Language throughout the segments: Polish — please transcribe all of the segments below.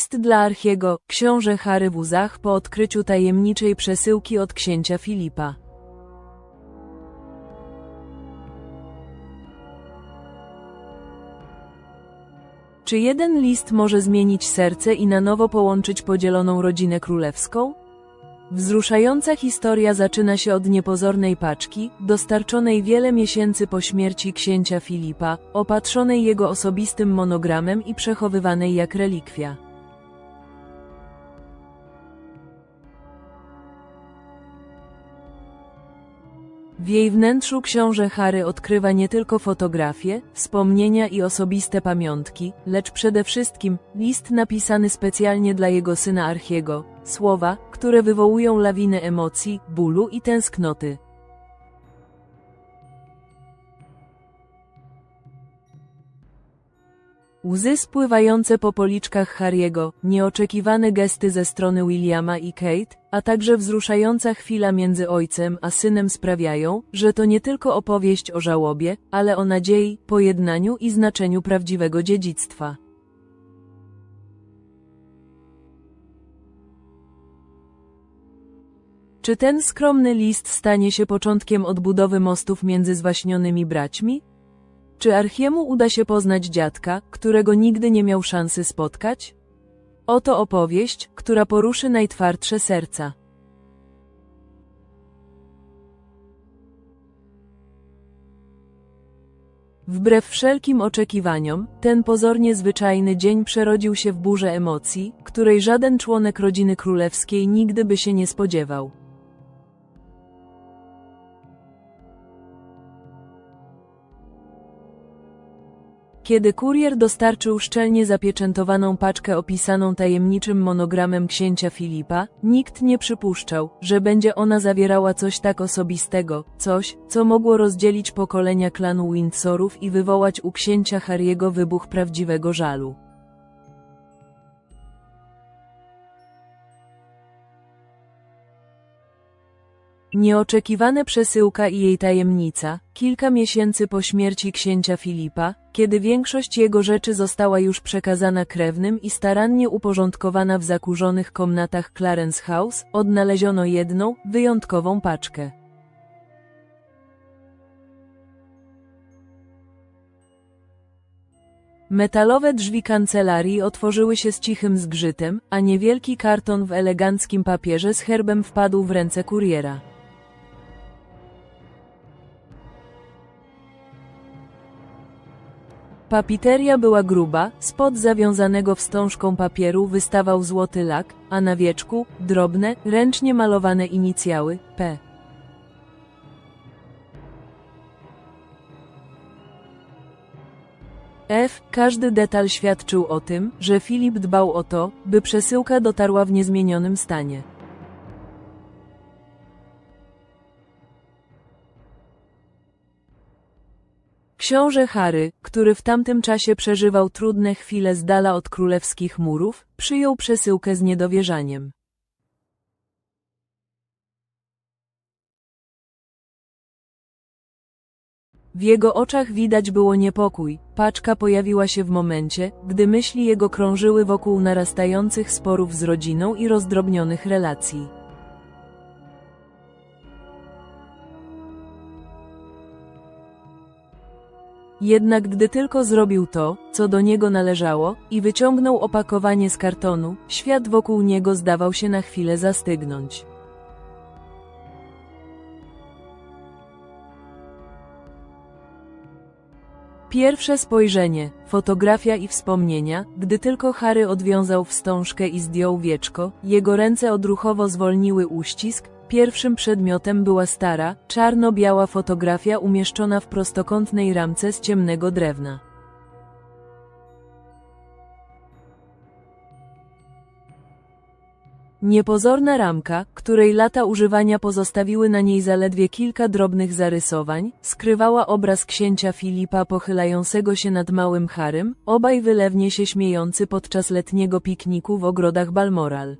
List dla Archiego, książę Harry w łzach po odkryciu tajemniczej przesyłki od księcia Filipa. Czy jeden list może zmienić serce i na nowo połączyć podzieloną rodzinę królewską? Wzruszająca historia zaczyna się od niepozornej paczki, dostarczonej wiele miesięcy po śmierci księcia Filipa, opatrzonej jego osobistym monogramem i przechowywanej jak relikwia. W jej wnętrzu książę Harry odkrywa nie tylko fotografie, wspomnienia i osobiste pamiątki, lecz przede wszystkim list napisany specjalnie dla jego syna Archiego, słowa, które wywołują lawinę emocji, bólu i tęsknoty. Łzy spływające po policzkach Harry'ego, nieoczekiwane gesty ze strony Williama i Kate, a także wzruszająca chwila między ojcem a synem sprawiają, że to nie tylko opowieść o żałobie, ale o nadziei, pojednaniu i znaczeniu prawdziwego dziedzictwa. Czy ten skromny list stanie się początkiem odbudowy mostów między zwaśnionymi braćmi? Czy Archiemu uda się poznać dziadka, którego nigdy nie miał szansy spotkać? Oto opowieść, która poruszy najtwardsze serca. Wbrew wszelkim oczekiwaniom, ten pozornie zwyczajny dzień przerodził się w burzę emocji, której żaden członek rodziny królewskiej nigdy by się nie spodziewał. Kiedy kurier dostarczył szczelnie zapieczętowaną paczkę opisaną tajemniczym monogramem księcia Filipa, nikt nie przypuszczał, że będzie ona zawierała coś tak osobistego, coś, co mogło rozdzielić pokolenia klanu Windsorów i wywołać u księcia Harry'ego wybuch prawdziwego żalu. Nieoczekiwane przesyłka i jej tajemnica, kilka miesięcy po śmierci księcia Filipa, kiedy większość jego rzeczy została już przekazana krewnym i starannie uporządkowana w zakurzonych komnatach Clarence House, odnaleziono jedną, wyjątkową paczkę. Metalowe drzwi kancelarii otworzyły się z cichym zgrzytem, a niewielki karton w eleganckim papierze z herbem wpadł w ręce kuriera. Papiteria była gruba, spod zawiązanego wstążką papieru wystawał złoty lak, a na wieczku drobne, ręcznie malowane inicjały P. F. Każdy detal świadczył o tym, że Filip dbał o to, by przesyłka dotarła w niezmienionym stanie. Książę Harry, który w tamtym czasie przeżywał trudne chwile z dala od królewskich murów, przyjął przesyłkę z niedowierzaniem. W jego oczach widać było niepokój. Paczka pojawiła się w momencie, gdy myśli jego krążyły wokół narastających sporów z rodziną i rozdrobnionych relacji. Jednak gdy tylko zrobił to, co do niego należało, i wyciągnął opakowanie z kartonu, świat wokół niego zdawał się na chwilę zastygnąć. Pierwsze spojrzenie, fotografia i wspomnienia, gdy tylko Harry odwiązał wstążkę i zdjął wieczko, jego ręce odruchowo zwolniły uścisk, Pierwszym przedmiotem była stara, czarno-biała fotografia umieszczona w prostokątnej ramce z ciemnego drewna. Niepozorna ramka, której lata używania pozostawiły na niej zaledwie kilka drobnych zarysowań, skrywała obraz księcia Filipa pochylającego się nad małym Harym, obaj wylewnie się śmiejący podczas letniego pikniku w ogrodach Balmoral.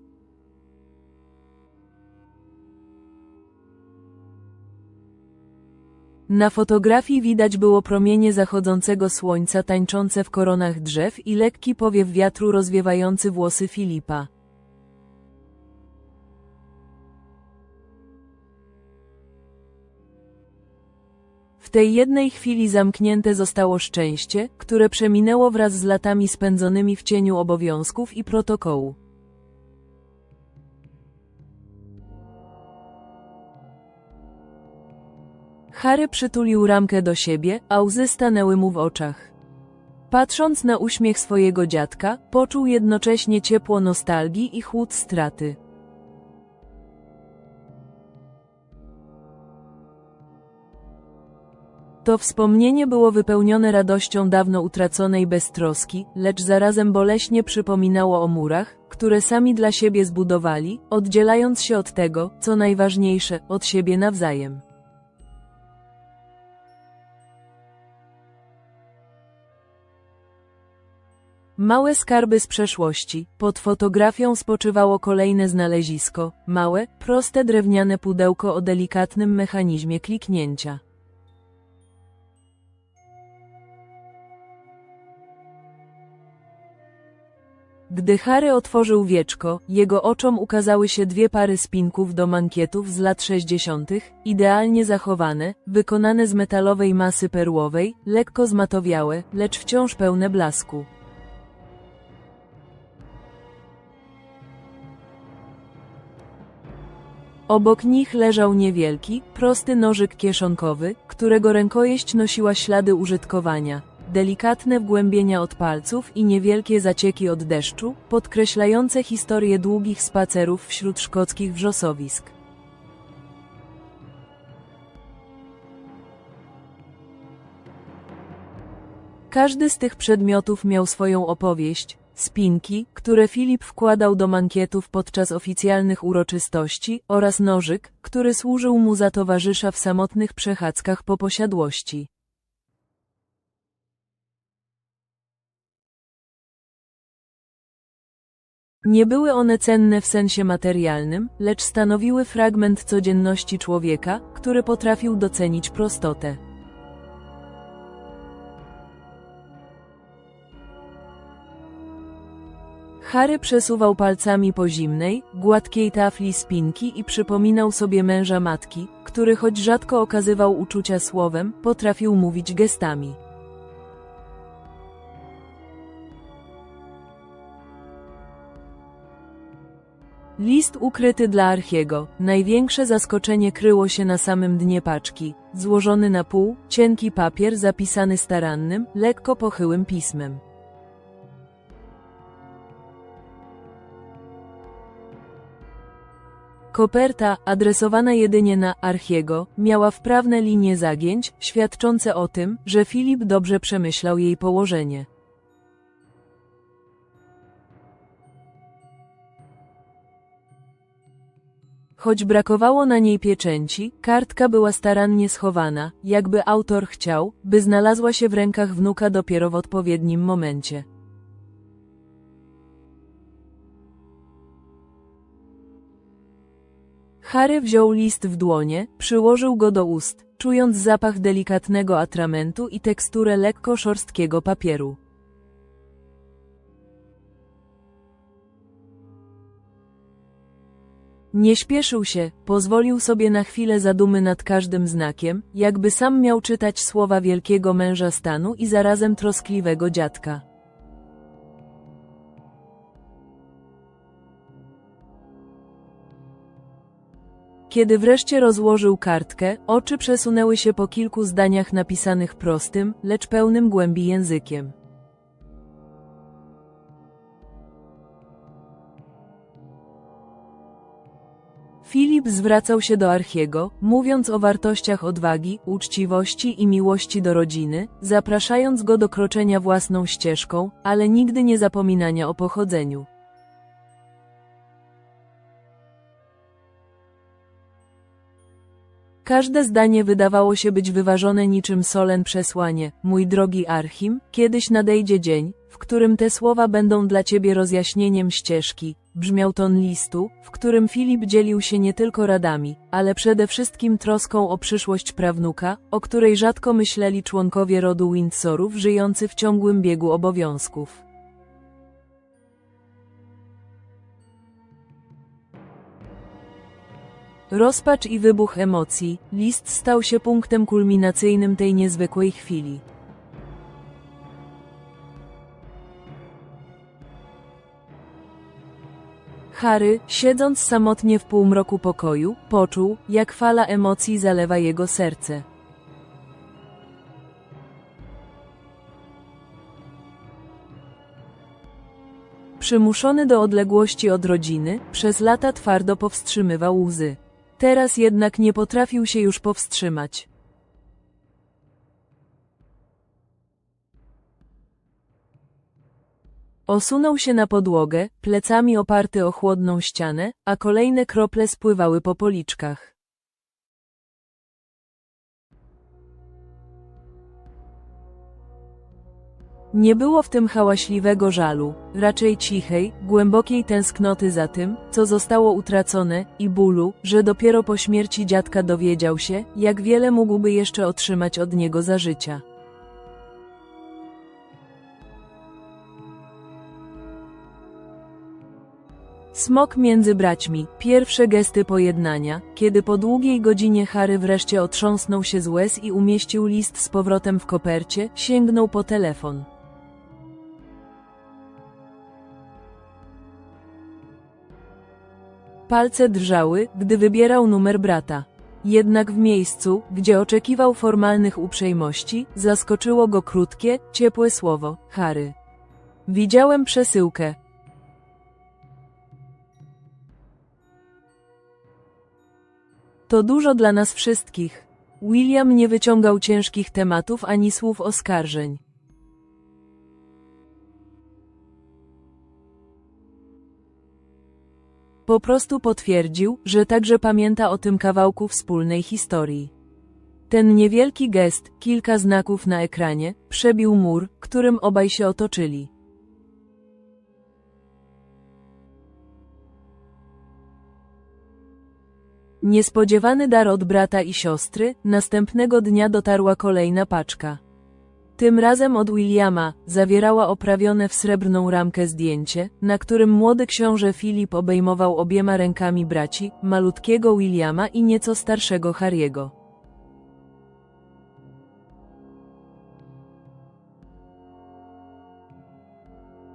Na fotografii widać było promienie zachodzącego słońca tańczące w koronach drzew i lekki powiew wiatru rozwiewający włosy Filipa. W tej jednej chwili zamknięte zostało szczęście, które przeminęło wraz z latami spędzonymi w cieniu obowiązków i protokołu. Harry przytulił ramkę do siebie, a łzy stanęły mu w oczach. Patrząc na uśmiech swojego dziadka, poczuł jednocześnie ciepło nostalgii i chłód straty. To wspomnienie było wypełnione radością dawno utraconej beztroski, lecz zarazem boleśnie przypominało o murach, które sami dla siebie zbudowali, oddzielając się od tego, co najważniejsze, od siebie nawzajem. Małe skarby z przeszłości. Pod fotografią spoczywało kolejne znalezisko, małe, proste drewniane pudełko o delikatnym mechanizmie kliknięcia. Gdy Harry otworzył wieczko, jego oczom ukazały się dwie pary spinków do mankietów z lat 60., idealnie zachowane, wykonane z metalowej masy perłowej, lekko zmatowiałe, lecz wciąż pełne blasku. Obok nich leżał niewielki, prosty nożyk kieszonkowy, którego rękojeść nosiła ślady użytkowania. Delikatne wgłębienia od palców i niewielkie zacieki od deszczu, podkreślające historię długich spacerów wśród szkockich wrzosowisk. Każdy z tych przedmiotów miał swoją opowieść, spinki, które Filip wkładał do mankietów podczas oficjalnych uroczystości, oraz nożyk, który służył mu za towarzysza w samotnych przechadzkach po posiadłości. Nie były one cenne w sensie materialnym, lecz stanowiły fragment codzienności człowieka, który potrafił docenić prostotę. Harry przesuwał palcami po zimnej, gładkiej tafli spinki i przypominał sobie męża matki, który choć rzadko okazywał uczucia słowem, potrafił mówić gestami. List ukryty dla Archiego. Największe zaskoczenie kryło się na samym dnie paczki. Złożony na pół, cienki papier zapisany starannym, lekko pochyłym pismem. Koperta, adresowana jedynie na Archiego, miała wprawne linie zagięć, świadczące o tym, że Filip dobrze przemyślał jej położenie. Choć brakowało na niej pieczęci, kartka była starannie schowana, jakby autor chciał, by znalazła się w rękach wnuka dopiero w odpowiednim momencie. Harry wziął list w dłonie, przyłożył go do ust, czując zapach delikatnego atramentu i teksturę lekko szorstkiego papieru. Nie śpieszył się, pozwolił sobie na chwilę zadumy nad każdym znakiem, jakby sam miał czytać słowa wielkiego męża stanu i zarazem troskliwego dziadka. Kiedy wreszcie rozłożył kartkę, oczy przesunęły się po kilku zdaniach napisanych prostym, lecz pełnym głębi językiem. Filip zwracał się do Archiego, mówiąc o wartościach odwagi, uczciwości i miłości do rodziny, zapraszając go do kroczenia własną ścieżką, ale nigdy nie zapominania o pochodzeniu. Każde zdanie wydawało się być wyważone niczym solen przesłanie. Mój drogi Archim, kiedyś nadejdzie dzień, w którym te słowa będą dla ciebie rozjaśnieniem ścieżki, brzmiał ton listu, w którym Filip dzielił się nie tylko radami, ale przede wszystkim troską o przyszłość prawnuka, o której rzadko myśleli członkowie rodu Windsorów żyjący w ciągłym biegu obowiązków. Rozpacz i wybuch emocji, list stał się punktem kulminacyjnym tej niezwykłej chwili. Harry, siedząc samotnie w półmroku pokoju, poczuł, jak fala emocji zalewa jego serce. Przymuszony do odległości od rodziny, przez lata twardo powstrzymywał łzy. Teraz jednak nie potrafił się już powstrzymać. Osunął się na podłogę, plecami oparty o chłodną ścianę, a kolejne krople spływały po policzkach. Nie było w tym hałaśliwego żalu, raczej cichej, głębokiej tęsknoty za tym, co zostało utracone, i bólu, że dopiero po śmierci dziadka dowiedział się, jak wiele mógłby jeszcze otrzymać od niego za życia. Smok między braćmi, pierwsze gesty pojednania, kiedy po długiej godzinie Harry wreszcie otrząsnął się z łez i umieścił list z powrotem w kopercie, sięgnął po telefon. Palce drżały, gdy wybierał numer brata. Jednak w miejscu, gdzie oczekiwał formalnych uprzejmości, zaskoczyło go krótkie, ciepłe słowo: Harry. Widziałem przesyłkę. To dużo dla nas wszystkich. William nie wyciągał ciężkich tematów ani słów oskarżeń. Po prostu potwierdził, że także pamięta o tym kawałku wspólnej historii. Ten niewielki gest, kilka znaków na ekranie, przebił mur, którym obaj się otoczyli. Niespodziewany dar od brata i siostry, następnego dnia dotarła kolejna paczka. Tym razem od Williama, zawierała oprawione w srebrną ramkę zdjęcie, na którym młody książę Filip obejmował obiema rękami braci, malutkiego Williama i nieco starszego Harry'ego.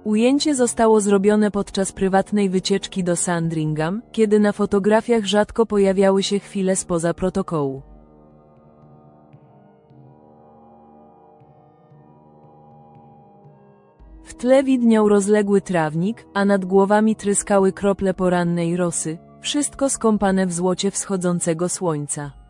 Ujęcie zostało zrobione podczas prywatnej wycieczki do Sandringham, kiedy na fotografiach rzadko pojawiały się chwile spoza protokołu. W tle widniał rozległy trawnik, a nad głowami tryskały krople porannej rosy, wszystko skąpane w złocie wschodzącego słońca.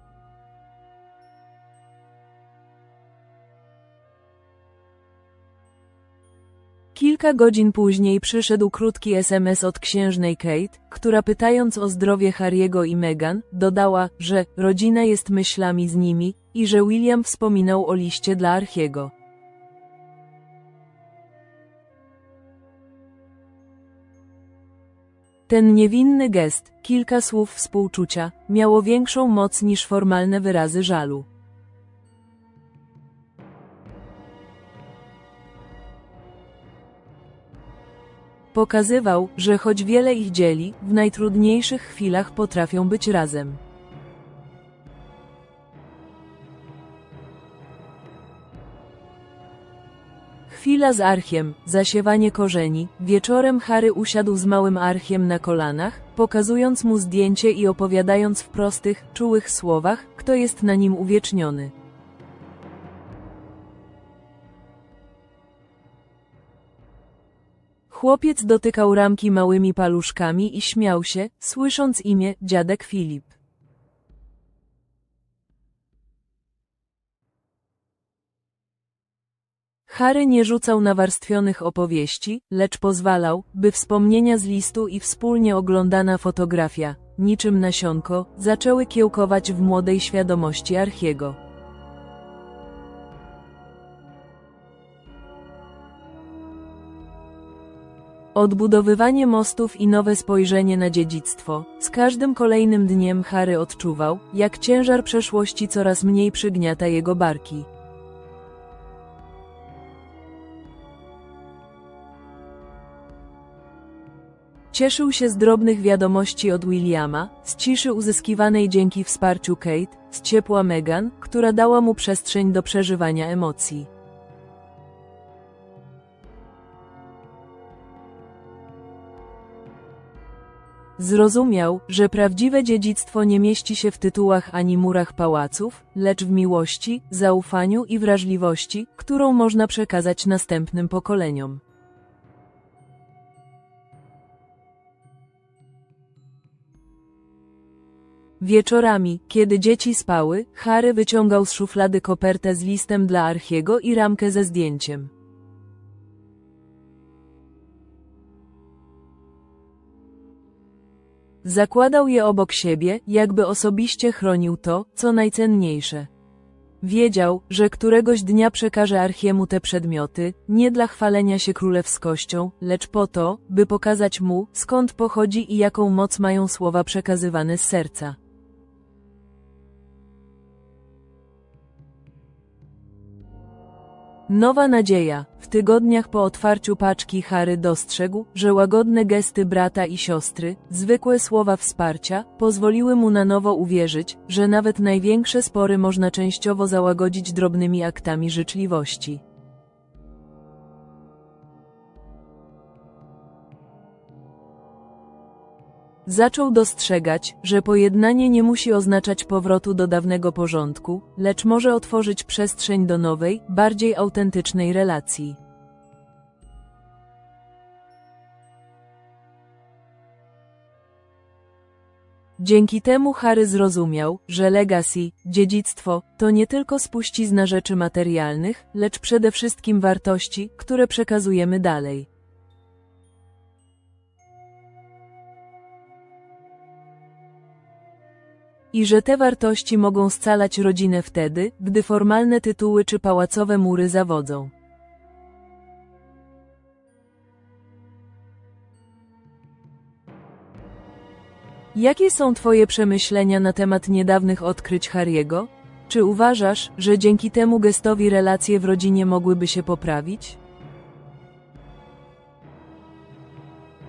Kilka godzin później przyszedł krótki SMS od księżnej Kate, która pytając o zdrowie Harry'ego i Meghan, dodała, że rodzina jest myślami z nimi i że William wspominał o liście dla Archiego. Ten niewinny gest, kilka słów współczucia, miało większą moc niż formalne wyrazy żalu. Pokazywał, że choć wiele ich dzieli, w najtrudniejszych chwilach potrafią być razem. Chwila z Archiem, zasiewanie korzeni, wieczorem Harry usiadł z małym Archiem na kolanach, pokazując mu zdjęcie i opowiadając w prostych, czułych słowach, kto jest na nim uwieczniony. Chłopiec dotykał ramki małymi paluszkami i śmiał się, słysząc imię, dziadek Filip. Harry nie rzucał nawarstwionych opowieści, lecz pozwalał, by wspomnienia z listu i wspólnie oglądana fotografia, niczym nasionko, zaczęły kiełkować w młodej świadomości Archiego. Odbudowywanie mostów i nowe spojrzenie na dziedzictwo. Z każdym kolejnym dniem Harry odczuwał, jak ciężar przeszłości coraz mniej przygniata jego barki. Cieszył się z drobnych wiadomości od Williama, z ciszy uzyskiwanej dzięki wsparciu Kate, z ciepła Megan, która dała mu przestrzeń do przeżywania emocji. Zrozumiał, że prawdziwe dziedzictwo nie mieści się w tytułach ani murach pałaców, lecz w miłości, zaufaniu i wrażliwości, którą można przekazać następnym pokoleniom. Wieczorami, kiedy dzieci spały, Harry wyciągał z szuflady kopertę z listem dla Archiego i ramkę ze zdjęciem. Zakładał je obok siebie, jakby osobiście chronił to, co najcenniejsze. Wiedział, że któregoś dnia przekaże Archiemu te przedmioty, nie dla chwalenia się królewskością, lecz po to, by pokazać mu, skąd pochodzi i jaką moc mają słowa przekazywane z serca. Nowa nadzieja. W tygodniach po otwarciu paczki Harry dostrzegł, że łagodne gesty brata i siostry, zwykłe słowa wsparcia, pozwoliły mu na nowo uwierzyć, że nawet największe spory można częściowo załagodzić drobnymi aktami życzliwości. Zaczął dostrzegać, że pojednanie nie musi oznaczać powrotu do dawnego porządku, lecz może otworzyć przestrzeń do nowej, bardziej autentycznej relacji. Dzięki temu Harry zrozumiał, że legacy, dziedzictwo, to nie tylko spuścizna rzeczy materialnych, lecz przede wszystkim wartości, które przekazujemy dalej. I że te wartości mogą scalać rodzinę wtedy, gdy formalne tytuły czy pałacowe mury zawodzą. Jakie są Twoje przemyślenia na temat niedawnych odkryć Harry'ego? Czy uważasz, że dzięki temu gestowi relacje w rodzinie mogłyby się poprawić?